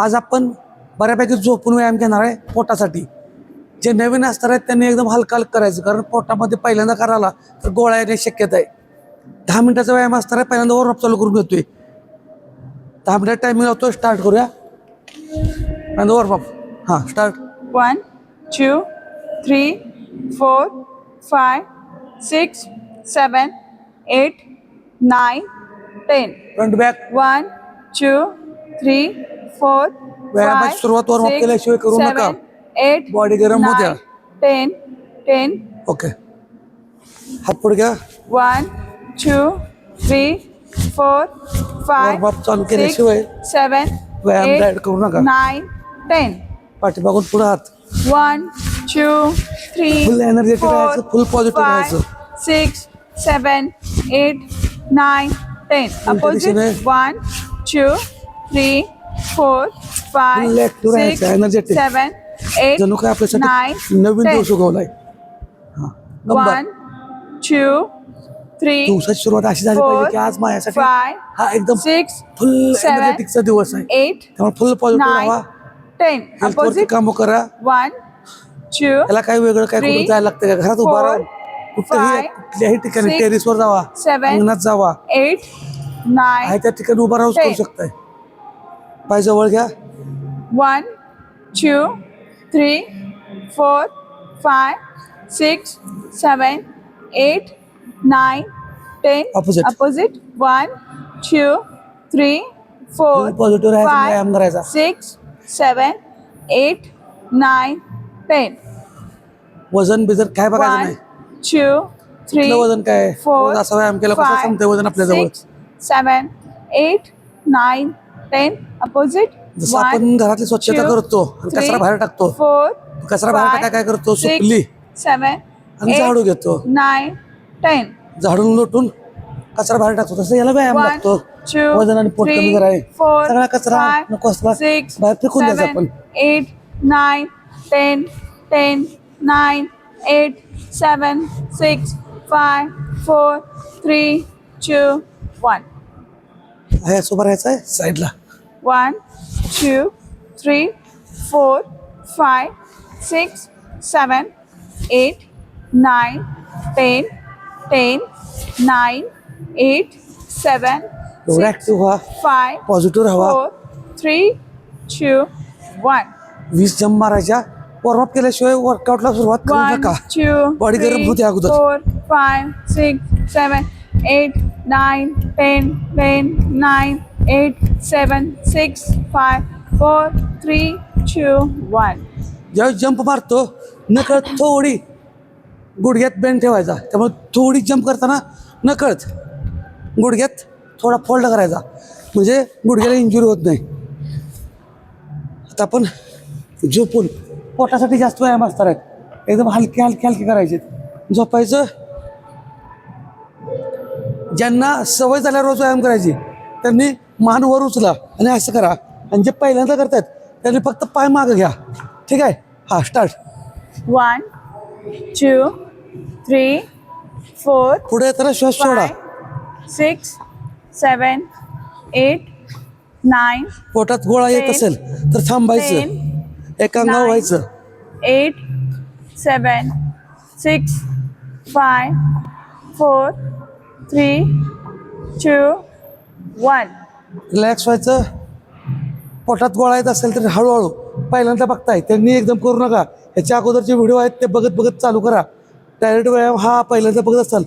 आज आपण बऱ्यापैकी झोपून व्यायाम घेणार आहे पोटासाठी. जे नवीन असणार आहेत त्यांनी एकदम हलका हलका करायचं. कारण पोटामध्ये पहिल्यांदा करायला तर गोळा येण्याची शक्यता आहे. दहा मिनिटाचा व्यायाम असणार आहे पहिल्यांदा वॉर्मअप चालू करून घेतोय. दहा मिनिटात टायमिंग लावतो स्टार्ट करूया. पहिल्यांदा वॉर्मअप हां start One, two, three, four, five, six, seven, eight, nine, ten. Front back One, two, three, four, व्यायामाची five, सुरुवात warm up six, केल्याशिवाय करू नका. seven, eight, Body गरम होऊ द्या. nine, ten, ten. ओके हात पुढे घ्या One, two, three, four, five, Warm up चालू six, केल्याशिवाय seven, व्यायाम eight, डायरेक्ट करू नका nine, ten. पाठीमागून पुढे हात One, two, three, Full energetic four, राहायचं, full positive five, राहायचं. six, seven, eight, nine, ten. Opposite. दिशेने. One, two, active six, राहायचं, energetic. seven, eight, जणू काय आपल्यासाठी nine, नवीन. दिवस उगवलाय. One, two, three, दिवसाची सुरुवात अशी झाली पाहिजे की आज माझ्यासाठी five, हा एकदम six, फुल एनर्जेटिकचा दिवस आहे eight, त्यामुळे फुल पॉझिटिव्ह राहा. हेल्थवरती Opposite. काम करा One, two, त्याला काही वेगळं काय कुठं जायला लागतं का घरात उभा राहून कुठेही कुठल्याही ठिकाणी टेरिसवर जावा अंगणात जावा आहे nine, त्या ठिकाणी उभा राहून करू. शकताय पाय जवळ घ्या. One two three four five six seven eight nine ten. Opposite opposite one two three four positive six seven eight nine ten वजन बिजन काय बघा वन टू थ्री वजन काय फोर असं व्यायाम केलं वजन आपल्याजवळ seven eight nine ten opposite जसं आपण घरातली स्वच्छता करतो कचरा बाहेर टाकतो. कचरा बाहेर टाका काय करतो? सुकली. सेवन आणि झाडू घेतो. नाईन टेन झाडून लोटून कचरा बाहेर टाकतो. तसं याला व्यायाम लागतो. वजन आणि पोट कमी करावे. सगळा कचरा नको असला सिक्स बाहेर फेकून द्यायचा आपण. Eight nine ten ten nine eight seven six five four three two one हे सोबत राहायचं आहे? साईडला one two three four five six seven eight nine ten ten nine eight seven five positive राहा. थ्री टू वन वीस जम मारायच्या. Warm up केल्याशिवाय वर्कआउटला सुरुवात करू नका. बॉडी गरम होते अगोदर. Four five six seven eight nine ten ten nine eight seven six five four three two one ज्यावेळी जंप मारतो नकळत थोडी गुडघ्यात बेंड ठेवायचा. त्यामुळे थोडी जंप करताना नकळत गुडघ्यात थोडा फोल्ड करायचा. म्हणजे गुडघ्याला इंजुरी होत नाही. आता आपण झोपून पोटासाठी जास्त व्यायाम असणार आहेत. एकदम हलके हलके हलके करायचे झोपायचं. ज्यांना सवय झाल्या रोज व्यायाम करायची. त्यांनी मान वर उचला आणि असं करा. आणि जे पहिल्यांदा करतात त्यांनी फक्त पाय मागं घ्या. ठीक आहे? हा start One, two, three, four, पुढे येताना श्वास सोडा. six, seven, eight, nine, पोटात गोळा येत असेल तर थांबायचं. ten, एका अंगावर nine, व्हायचं. eight, seven, six, five, four, three, two, one. Relax व्हायचं. पोटात गोळा येत असेल तर हळूहळू पहिल्यांदा बघताय. त्यांनी एकदम करू नका. ह्याच्या अगोदरचे व्हिडिओ आहेत ते बघत बघत चालू करा. डायरेक्ट व्यायाम हा पहिल्यांदा बघत असाल.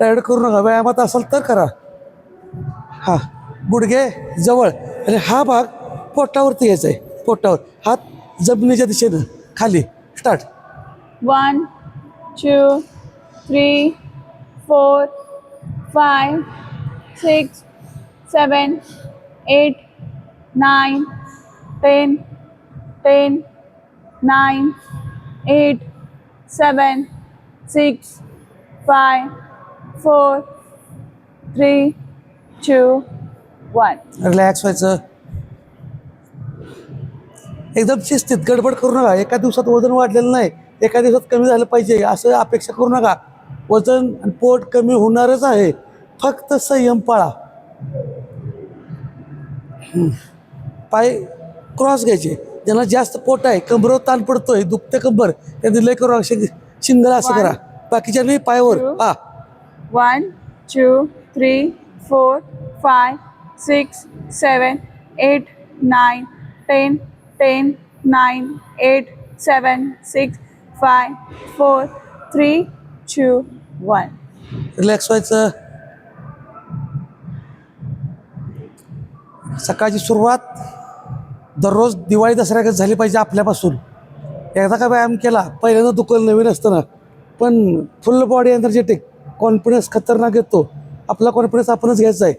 डायरेक्ट करू नका. व्यायामात असाल तर करा. हा. गुडघे जवळ. आणि हा भाग पोटावरती घ्यायचा आहे. पोटावर. हात जमिनीच्या दिशेनं. खाली. Start One, two, three, four, five, six, seven eight nine ten ten nine eight seven six five four three two one. Relax व्हायचं. एकदम शिस्तीत गडबड करू नका. एका दिवसात वजन वाढलेलं नाही. एका दिवसात कमी झालं पाहिजे. असं अपेक्षा करू नका. वजन आणि पोट कमी होणारच आहे. फक्त संयम पाळा. पाय क्रॉस घ्यायचे. त्यांना जास्त पोट आहे कंबर ताण पडतोय दुखते कंबर त्यांनी लय करू शक शिंगल असं करा. बाकीच्या मी पायवर one two three four five six seven eight nine ten ten nine eight seven six five four three two one relax व्हायचं. सकाळची सुरुवात दररोज दिवाळी दसऱ्याकडे झाली पाहिजे आपल्यापासून. एकदा का व्यायाम केला पहिल्यांदा दुखल नवीन असताना. पण फुल बॉडी एनर्जेटिक कॉन्फिडन्स खतरनाक येतो. आपला कॉन्फिडन्स आपणच घ्यायचा आहे.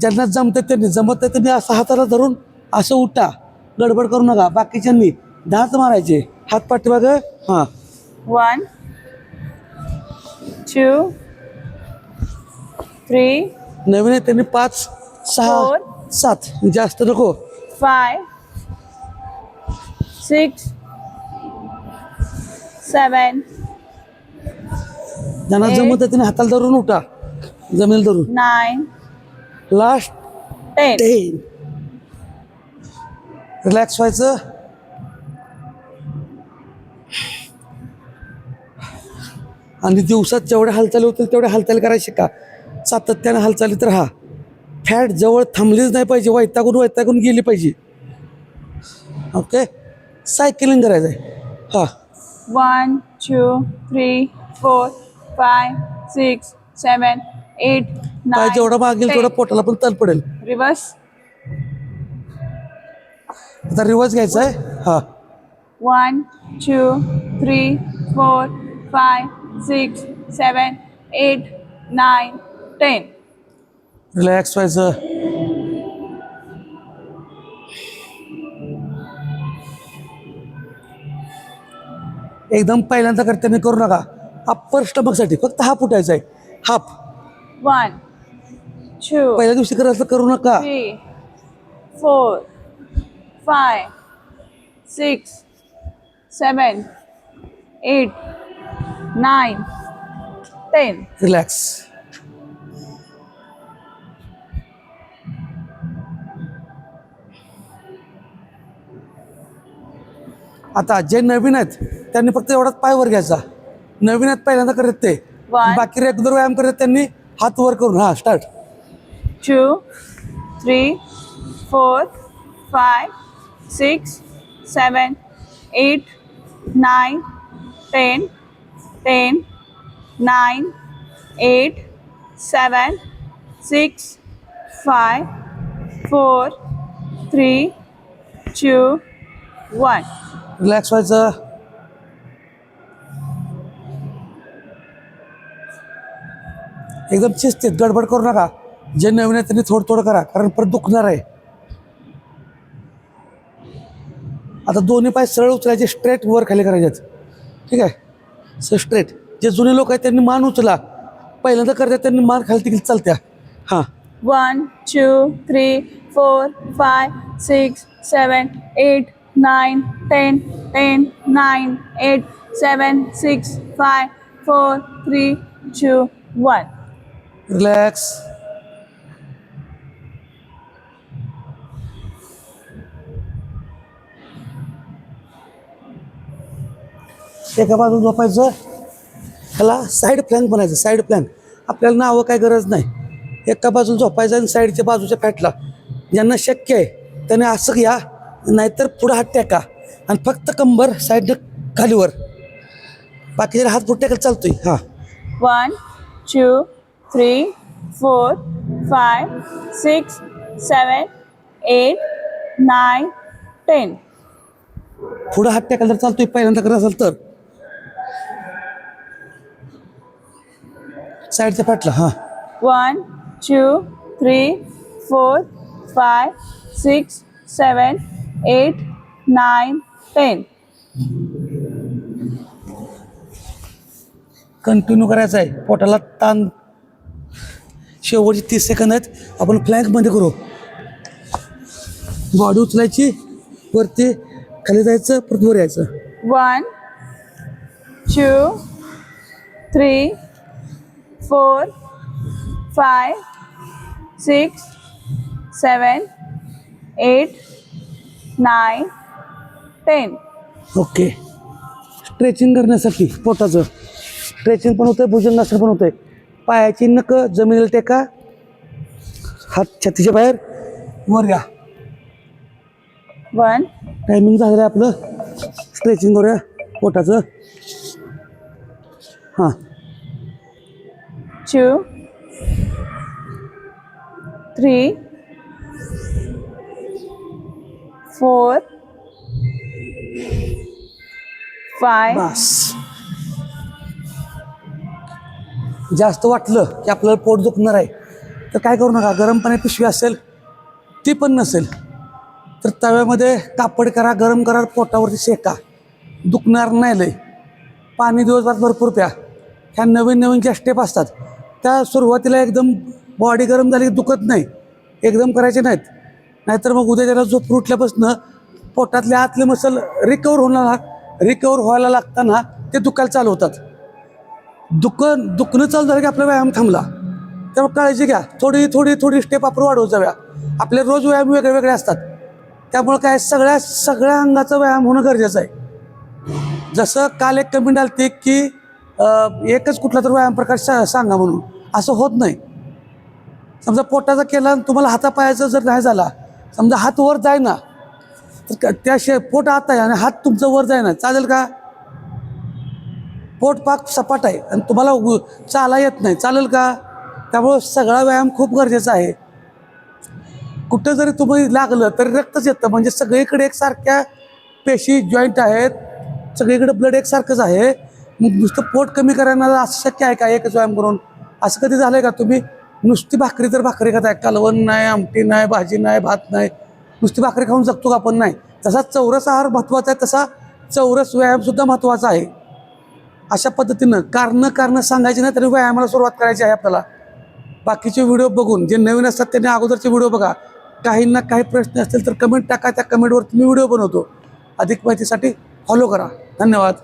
ज्यांना जमतं त्यांनी जमत नाही त्यांनी असं हाताला धरून असं उठा. गडबड करू नका. बाकीच्यांनी दात मारायचे. हात पाठीमागं हां. One, two, three, नवीन आहे त्यांनी पाच सहा. सात. जास्त नको. five, six, seven, ज्यांना Eight. जमत आहे त्यांनी हाताला धरून उठा. जमेल धरून. nine, last. टेन. रिलॅक्स व्हायचं. आणि दिवसात जेवढ्या हालचाली होतील तेवढ्या हालचाली करायला शिका सातत्याने हालचाली तर हा. फॅट जवळ थांबलीच नाही पाहिजे वैतागून वैतागून गेली पाहिजे. ओके सायकलिंग करायचंय. हा. One two three four five six seven eight नाही जेवढं मागेल तेवढं पोटाला पण तल पडेल. रिवर्स आता रिवर्स घ्यायचा आहे हा. One two three four five six seven eight nine ten relax व्हायचं एकदम पहिल्यांदा करताना करू नका. अप्पर स्टमकसाठी फक्त हाफ उठायचा आहे. हाफ. One, two, पहिल्या दिवशी करायचं करू नका. four, five, six, seven, eight, nine, ten. Relax आता जे नवीन आहेत त्यांनी फक्त एवढाच पाय वर घ्यायचा. नवीन आहेत पहिल्यांदा करत ते. बाकी रेग्युलर व्यायाम करत त्यांनी हात वर करून हा start two three four five six seven eight nine ten ten nine eight seven six five four three two one relax व्हायचं एकदम शिस्तीत गडबड करू नका. जे नवीन आहे त्यांनी थोडं थोडं करा कारण परत दुखणार आहे. आता दोन्ही पाय सरळ उचलायचे स्ट्रेट वर खाली करायचे ठीक आहे? सर स्ट्रेट जे जुने लोक आहेत त्यांनी मान उचला. पहिल्यांदा करतात त्यांनी मान खाली तिकडे चालत्या. हां. One two three four five six seven eight nine ten ten nine eight seven six five four three two one relax एका बाजूला झोपायचं त्याला साईड प्लॅन बनायचं साईड प्लॅन आपल्याला नावं काय गरज नाही. एका बाजूला झोपायचं आणि साईडच्या बाजूच्या फॅटला ज्यांना शक्य आहे त्याने असं घ्या नाहीतर पुढं हात टेका. आणि फक्त कंबर साईड खाली वर बाकी हात फुट टाकत चालतोय. हा. One two three four five six seven eight nine ten पुढं हात टाकायला जर चालतोय पहिल्यांदा करत असेल तर. साईडचं फाटलं हा. One two three four five six seven eight nine, ten. Continue करायचं आहे. पोटाला ताण. शेवटचे तीस सेकंद आहेत. आपण फ्लॅंकमध्ये करू. बॉडी उचलायची. वरती खाली जायचं. परत वर यायचं. One, two, three, four, five, six, seven, eight, nine ten okay. Stretching करण्यासाठी पोटाचं. स्ट्रेचिंग पण होतं भुजंगासन पण होतंय. पायाची नक जमिनीला टेका. हात छातीच्या बाहेर. वर या. वन टायमिंग झालं आहे आपलं. स्ट्रेचिंग करूया पोटाचं. हां. Two, three, four, फाय बस. जास्त वाटलं की आपल्याला पोट दुखणार आहे. तर काय करू नका गरम पाणी पिशवी असेल ती पण नसेल. तर तव्यामध्ये कापड करा गरम करा पोटावरती शेका. दुखणार नाही लय. पाणी दिवसभरात भरपूर प्या. ह्या नवीन नवीन ज्या स्टेप असतात त्या सुरुवातीला एकदम बॉडी गरम झाली की दुखत नाही. एकदम करायचे नाहीत. नाहीतर मग उद्या त्याला झोप उठल्यापासून पोटातले आतले मसल रिकवर होणार रिकवर व्हायला लागताना ते दुखायला चालू होतात. दुख दुखणं चालू झालं की आपला व्यायाम थांबला. त्यामुळे काळजी घ्या. थोडी थोडी थोडी स्टेप आपण वाढवत जाऊया. आपले रोज व्यायाम वेगळे वेगळे असतात. त्यामुळे काय सगळ्या सगळ्या अंगाचा व्यायाम होणं गरजेचं आहे. जसं काल एक कमेंट आलते की एकच कुठला तर व्यायाम प्रकार सा सांगा म्हणून. असं होत नाही. समजा पोटाचा केला आणि तुम्हाला हातापायाचा जर नाही झाला समजा हात वर जाय ना तर क- त्या शे पोट आत आहे आणि हात तुमचं वर जाय ना चालेल का? पोट पाक सपाट आहे आणि तुम्हाला चाला येत नाही. चालेल का? त्यामुळं सगळा व्यायाम खूप गरजेचा आहे. कुठं जरी तुम्ही लागलं तरी रक्तच येतं. म्हणजे सगळीकडे एकसारख्या पेशी जॉईंट आहेत. सगळीकडे ब्लड एकसारखंच आहे. मग नुसतं पोट कमी करायला असं शक्य आहे का एकच व्यायाम करून? असं कधी झालं आहे का तुम्ही? नुसती भाकरी तर भाकरी खाताय. कालवण नाही आमटी नाही भाजी नाही भात नाही. नुसती भाकरी खाऊन जगतो का आपण? नाही. तसा चौरस आहार महत्त्वाचा आहे तसा चौरस व्यायामसुद्धा महत्त्वाचा आहे. अशा पद्धतीनं कारणं कारणं सांगायची नाही तरी व्यायामाला सुरुवात करायची आहे आपल्याला. बाकीचे व्हिडिओ बघून जे नवीन असतात त्यांनी अगोदरचे व्हिडिओ बघा. काहींना काही प्रश्न असतील तर कमेंट टाका त्या कमेंटवरती मी व्हिडिओ बनवतो. अधिक माहितीसाठी फॉलो करा. धन्यवाद.